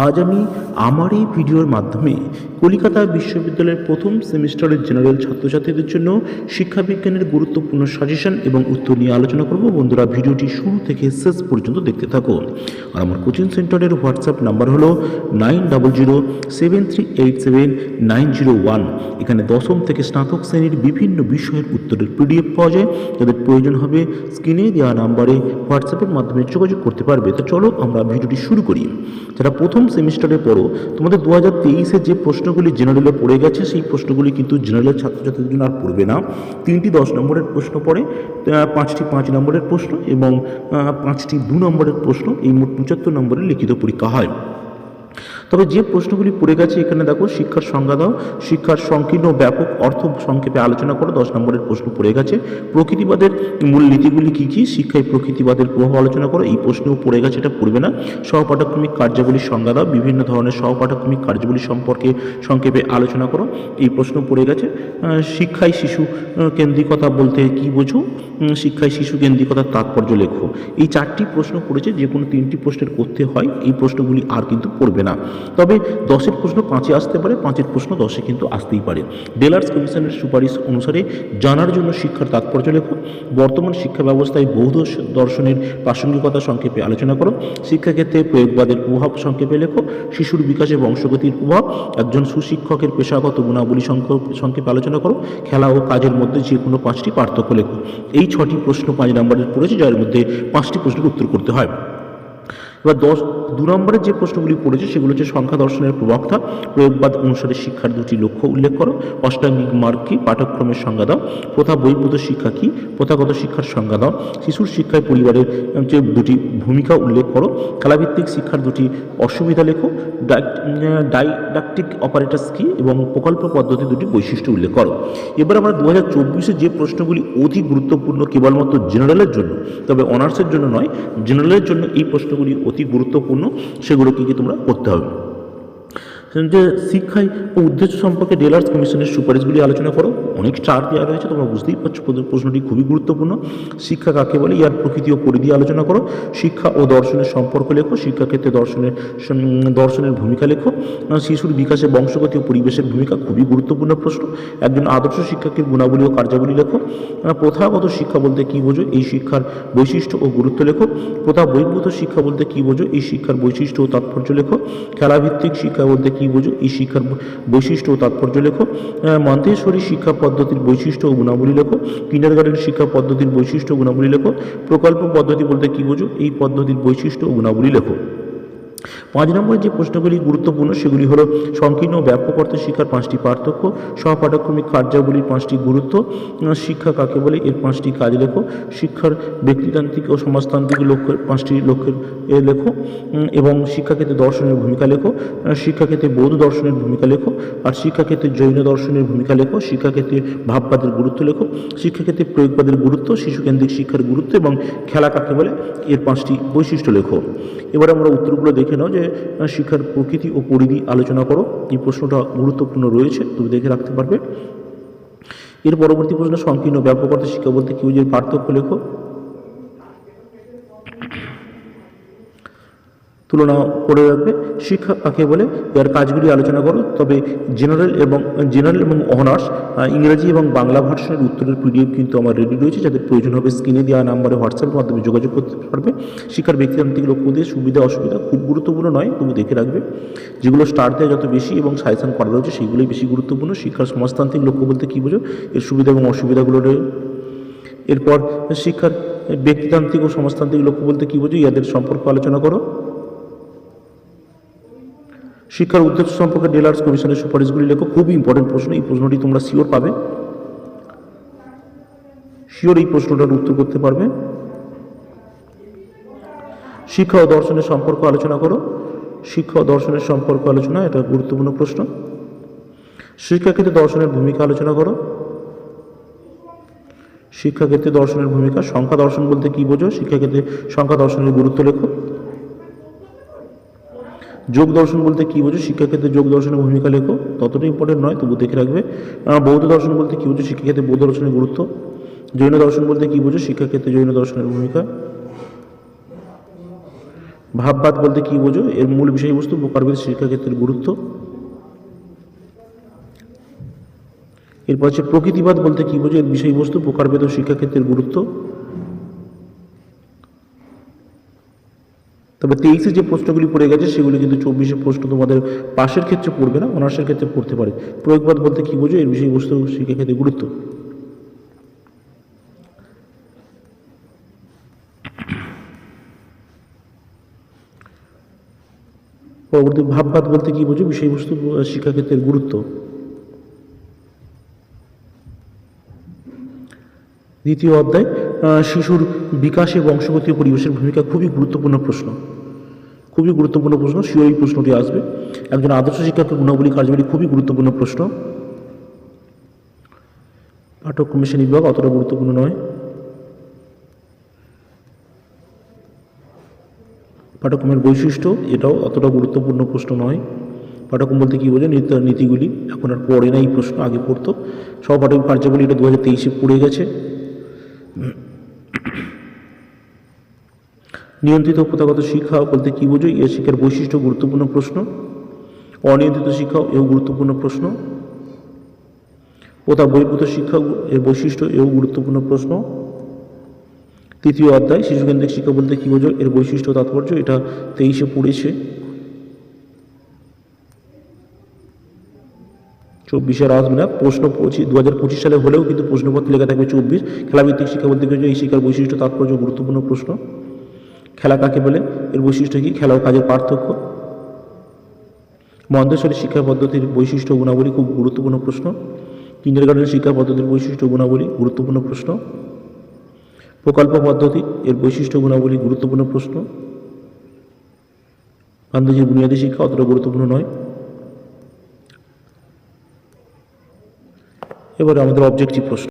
आजमी আমার এই ভিডিওর মাধ্যমে কলিকাতা বিশ্ববিদ্যালয়ের প্রথম সেমিস্টারের জেনারেল ছাত্রছাত্রীদের জন্য শিক্ষাবিজ্ঞানের গুরুত্বপূর্ণ সাজেশন এবং উত্তর নিয়ে আলোচনা করব। বন্ধুরা, ভিডিওটি শুরু থেকে শেষ পর্যন্ত দেখতে থাকুন। আর আমার কোচিং সেন্টারের হোয়াটসঅ্যাপ নাম্বার হলো nine double zero seven three eight seven nine zero one. এখানে দশম থেকে স্নাতক শ্রেণির বিভিন্ন বিষয়ের উত্তরের পিডিএফ পাওয়া যায়। যাদের প্রয়োজন হবে স্ক্রিনে দেওয়া নাম্বারে হোয়াটসঅ্যাপের মাধ্যমে যোগাযোগ করতে পারবে। তো চলো আমরা ভিডিওটি শুরু করি। যারা প্রথম সেমিস্টারে পড়ো তোমাদের দু হাজার তেইশে যে প্রশ্নগুলি জেনারেলে পড়ে গেছে, সেই প্রশ্নগুলি কিন্তু জেনারেলের ছাত্রছাত্রীদের জন্য আর পড়বে না। তিনটি দশ নম্বরের প্রশ্ন পড়ে পাঁচটি পাঁচ নম্বরের প্রশ্ন এবং পাঁচটি দু নম্বরের প্রশ্ন এই মোট পঁচাত্তর নম্বরের লিখিত পরীক্ষা হয়। তবে যে প্রশ্নগুলি পড়ে গেছে এখানে দেখো, শিক্ষার সংজ্ঞা দাও। শিক্ষার সংকীর্ণ ব্যাপক অর্থ সংক্ষেপে আলোচনা করো, দশ নম্বরের প্রশ্ন পড়ে গেছে। প্রকৃতিবাদের মূল নীতিগুলি কী কী? শিক্ষায় প্রকৃতিবাদের প্রভাব আলোচনা করো। এই প্রশ্নেও পড়ে গেছে, এটা পড়বে না। সহপাঠক্রমিক কার্যাবলীর সংজ্ঞা দাও। বিভিন্ন ধরনের সহপাঠক্রমিক কার্যাবলী সম্পর্কে সংক্ষেপে আলোচনা করো। এই প্রশ্ন পড়ে গেছে শিক্ষায় শিশু কেন্দ্রিকতা বলতে কি বোঝো? শিক্ষায় শিশু কেন্দ্রিকতার তাৎপর্য লেখো। এই চারটি প্রশ্ন পড়েছে, যে কোনো তিনটি প্রশ্নের করতে হয়, এই প্রশ্নগুলি আর কিন্তু পড়বে না। তবে দশের প্রশ্ন পাঁচে আসতে পারে, পাঁচের প্রশ্ন দশে কিন্তু আসতেই পারে। ডেলার্স কমিশনের সুপারিশ অনুসারে জানার জন্য শিক্ষার তাৎপর্য লেখো, বর্তমান শিক্ষা ব্যবস্থায় বৌদ্ধ দর্শনের প্রাসঙ্গিকতা সংক্ষেপে আলোচনা করো, শিক্ষাক্ষেত্রে প্রয়োগবাদের প্রভাব সংক্ষেপে লেখো, শিশুর বিকাশে বংশগতির প্রভাব, একজন সুশিক্ষকের পেশাগত গুণাবলী সংক্ষেপ- আলোচনা করো, খেলা ও কাজের মধ্যে যে কোনো পাঁচটি পার্থক্য লেখো। এই ছটি প্রশ্ন পাঁচ নম্বরের পড়েছে, যার মধ্যে পাঁচটি প্রশ্নের উত্তর করতে হয়। এবার দশ, দু নম্বরের যে প্রশ্নগুলি পড়েছে, সেগুলো হচ্ছে সংখ্যা দর্শনের প্রবক্তা, প্রয়োগবাদ অনুসারে শিক্ষার দুটি লক্ষ্য উল্লেখ করো। অষ্টাঙ্গিক মার্গ কী? পাঠ্যক্রমের সংজ্ঞা দাও। প্রথা বহির্ভূত শিক্ষা কী? প্রথাগত শিক্ষার সংজ্ঞা দাও। শিশুর শিক্ষায় পরিবারের যে দুটি ভূমিকা উল্লেখ করো, খেলাভিত্তিক শিক্ষার দুটি অসুবিধা লেখো ডাইডাকটিক অপারেটার্স কী? এবং প্রকল্প পদ্ধতি দুটি বৈশিষ্ট্য উল্লেখ করো। এবার আমরা দু হাজার চব্বিশে যে প্রশ্নগুলি অতি গুরুত্বপূর্ণ, কেবলমাত্র জেনারেলের জন্য, তবে অনার্সের জন্য নয় জেনারেলের জন্য এই প্রশ্নগুলি অতি গুরুত্বপূর্ণ, সেগুলো কী কী তোমরা করতে হবে? যে শিক্ষায় উদ্দেশ্য সম্পর্কে ডেলার্স কমিশনের সুপারিশগুলি আলোচনা করো। অনেক চার দেওয়া রয়েছে, তোমরা বুঝতেই পারছ প্রশ্নটি খুবই গুরুত্বপূর্ণ। শিক্ষা কাকে বলে? ইয়ার প্রকৃতি ও পরিধি আলোচনা করো। শিক্ষা ও দর্শনের সম্পর্ক লেখো শিক্ষাক্ষেত্রে দর্শনের দর্শনের ভূমিকা লেখো। শিশুর বিকাশে বংশগতি ও পরিবেশের ভূমিকা খুবই গুরুত্বপূর্ণ প্রশ্ন। একজন আদর্শ শিক্ষকের গুণাবলী ও কার্যাবলী লেখো। প্রথাগত শিক্ষা বলতে কী বোঝো? এই শিক্ষার বৈশিষ্ট্য ও গুরুত্ব লেখো। প্রথা বহির্ভূত শিক্ষা বলতে কী বোঝো? এই শিক্ষার বৈশিষ্ট্য ও তাৎপর্য লেখো। খেলাভিত্তিক শিক্ষা বলতে কী বোঝো? এই শিক্ষার বৈশিষ্ট্য ও তাৎপর্য লেখো। মন্তেশ্বরী শিক্ষা পদ্ধতির বৈশিষ্ট্য ও গুণাবলী লেখো। কিন্ডার গার্ডেন শিক্ষা পদ্ধতির বৈশিষ্ট্য ও গুণাবলী লেখো। প্রকল্প পদ্ধতি বলতে কী বোঝো? এই পদ্ধতির বৈশিষ্ট্য ও গুণাবলী লেখো। পাঁচ নম্বরে যে প্রশ্নগুলি গুরুত্বপূর্ণ, সেগুলি হলো সংকীর্ণ ব্যাপক অর্থে শিক্ষার পাঁচটি পার্থক্য সহপাঠক্রমিক কার্যাবলীর পাঁচটি গুরুত্ব শিক্ষা কাকে বলে, এর পাঁচটি কাজ লেখো, শিক্ষার ব্যক্তিতান্ত্রিক ও সমাজতান্ত্রিক লক্ষ্যের পাঁচটি লক্ষ্যের লেখো এবং শিক্ষাক্ষেত্রে দর্শনের ভূমিকা লেখো শিক্ষাক্ষেত্রে বৌদ্ধ দর্শনের ভূমিকা লেখো, আর শিক্ষাক্ষেত্রে জৈন দর্শনের ভূমিকা লেখো, শিক্ষাক্ষেত্রে ভাববাদের গুরুত্ব লেখো, শিক্ষাক্ষেত্রে প্রয়োগবাদের গুরুত্ব, শিশুকেন্দ্রিক শিক্ষার গুরুত্ব এবং খেলা কাকে বলে, এর পাঁচটি বৈশিষ্ট্য লেখো। এবার আমরা উত্তরগুলো দেখে নাও যে শিক্ষার প্রকৃতি ও পরিধি আলোচনা করো। এই প্রশ্নটা গুরুত্বপূর্ণ রয়েছে, তুমি দেখে রাখতে পারবে। এর পরবর্তী প্রশ্ন, সংকীর্ণ ব্যাপক অর্থে শিক্ষা বলতে কি যে পার্থক্য লেখো তুলনা করে রাখবে। শিক্ষা কাকে বলে? এর কাজগুলি আলোচনা করো। তবে জেনারেল এবং জেনারেল এবং অনার্স ইংরেজি এবং বাংলা ভার্সনের উত্তরের পিডিএফ কিন্তু আমার রেডি রয়েছে। যাদের প্রয়োজন হবে স্ক্রিনে দেওয়া নাম্বারে হোয়াটসঅ্যাপের মাধ্যমে যোগাযোগ করতে পারবে। শিক্ষার ব্যক্তিতান্ত্রিক লক্ষ্য দিয়ে সুবিধা, অসুবিধা খুব গুরুত্বপূর্ণ নয় তুমি দেখে রাখবে। যেগুলো স্টার দেওয়া যত বেশি এবং সাজেশন করা রয়েছে, সেগুলোই বেশি গুরুত্বপূর্ণ। শিক্ষার সমাজতান্ত্রিক লক্ষ্য বলতে কী বোঝো? এর সুবিধা এবং অসুবিধাগুলো এরপর শিক্ষার ব্যক্তিতান্ত্রিক ও সমাজতান্ত্রিক লক্ষ্য বলতে কী বোঝো? ইয়াদের সম্পর্ক আলোচনা করো। শিক্ষার উদ্দেশ্য সম্পর্কে ডেলার্স কমিশনের সুপারিশগুলি লেখো। খুবই ইম্পর্টেন্ট প্রশ্ন, এই প্রশ্নটি তোমরা শিওর পাবে। শিওর এই প্রশ্নটার উত্তর করতে পারবে। শিক্ষা ও দর্শনের সম্পর্ক আলোচনা করো। শিক্ষা ও দর্শনের সম্পর্ক আলোচনা, এটা গুরুত্বপূর্ণ প্রশ্ন। শিক্ষাক্ষেত্রে দর্শনের ভূমিকা আলোচনা করো। শিক্ষাক্ষেত্রে দর্শনের ভূমিকা, সংখ্যা দর্শন বলতে কী বোঝো? শিক্ষাক্ষেত্রে সংখ্যা দর্শনের গুরুত্ব লেখো। যোগ দর্শন বলতে কী বোঝো? শিক্ষাক্ষেত্রে যোগ দর্শনের ভূমিকা লেখো। ততটা ইম্পর্টেন্ট নয়, তবু দেখে রাখবে। বৌদ্ধ দর্শন বলতে কী বোঝো? শিক্ষাক্ষেত্রে বৌদ্ধ দর্শনের গুরুত্ব। জৈন দর্শন বলতে কী বোঝো? শিক্ষাক্ষেত্রে জৈন দর্শনের ভূমিকা। ভাববাদ বলতে কি বোঝো? এর মূল বিষয়বস্তু প্রকারভেদ শিক্ষাক্ষেত্রের গুরুত্ব। এরপর হচ্ছে প্রকৃতিবাদ বলতে কি বোঝো? এর বিষয়বস্তু প্রকারভেদ ও শিক্ষাক্ষেত্রের গুরুত্ব। তবে তেইশে যে প্রশ্নগুলি পড়ে গেছে, সেগুলি কিন্তু চব্বিশে প্রশ্ন তোমাদের পাশের ক্ষেত্রে পড়বে না, অনার্সের ক্ষেত্রে পড়তে পারে। প্রয়োগবাদ বলতে কি বোঝো? এর বিষয়বস্তু শিক্ষাক্ষেত্রে গুরুত্ব। পরবর্তী ভাববাদ বলতে কি বোঝো? বিষয়বস্তু শিক্ষাক্ষেত্রের গুরুত্ব। দ্বিতীয় অধ্যায় শিশুর বিকাশে বংশগতি ও পরিবেশের ভূমিকা খুবই গুরুত্বপূর্ণ প্রশ্ন। খুবই গুরুত্বপূর্ণ প্রশ্ন শিওর এই প্রশ্নটি আসবে। একজন আদর্শ শিক্ষকের গুণাবলী কার্যবলী খুবই গুরুত্বপূর্ণ প্রশ্ন। পাঠ্যক্রমের শ্রেণি বিভাগ অতটা গুরুত্বপূর্ণ নয়। পাঠ্যক্রমের বৈশিষ্ট্য, এটাও অতটা গুরুত্বপূর্ণ প্রশ্ন নয়। পাঠ্যক্রম বলতে কী বোঝে নীতি নীতিগুলি। এখন আর পড়ে না এই প্রশ্ন, আগে পড়তো। সব পাঠ্যক্রম কার্যাবলী এটা দু হাজার তেইশে পড়ে গেছে। নিয়ন্ত্রিত প্রথাগত শিক্ষা বলতে কী বোঝো এর শিক্ষার বৈশিষ্ট্য গুরুত্বপূর্ণ প্রশ্ন। অনিয়ন্ত্রিত শিক্ষা এও গুরুত্বপূর্ণ প্রশ্ন। প্রথা বহির্ভূত শিক্ষা এর বৈশিষ্ট্য এও গুরুত্বপূর্ণ প্রশ্ন। তৃতীয় অধ্যায়, শিশুকেন্দ্রিক শিক্ষা বলতে কী বোঝো এর বৈশিষ্ট্য তাৎপর্য এটা তেইশে পড়েছে। চব্বিশে আর আসবে না প্রশ্ন পঁচিশ দু হাজার পঁচিশ সালে হলেও কিন্তু প্রশ্নপত্র লেখা থাকবে চব্বিশ। খেলাভিত্তিক শিক্ষা বলতে কী বোঝো এই শিক্ষার বৈশিষ্ট্য, তাৎপর্য গুরুত্বপূর্ণ প্রশ্ন। খেলা কাকে বলে? এর বৈশিষ্ট্য কী? খেলা ও কাজের পার্থক্য। মন্দেশ্বরী শিক্ষা পদ্ধতির বৈশিষ্ট্য গুণাবলী খুব গুরুত্বপূর্ণ প্রশ্ন। কিন্ডার গার্ডেন শিক্ষা পদ্ধতির বৈশিষ্ট্য গুণাবলী গুরুত্বপূর্ণ প্রশ্ন। প্রকল্প পদ্ধতি, এর বৈশিষ্ট্য গুণাবলী গুরুত্বপূর্ণ প্রশ্ন। গান্ধীজির বুনিয়াদী শিক্ষা অতটা গুরুত্বপূর্ণ নয়। এবারে আমাদের অবজেক্টিভ প্রশ্ন।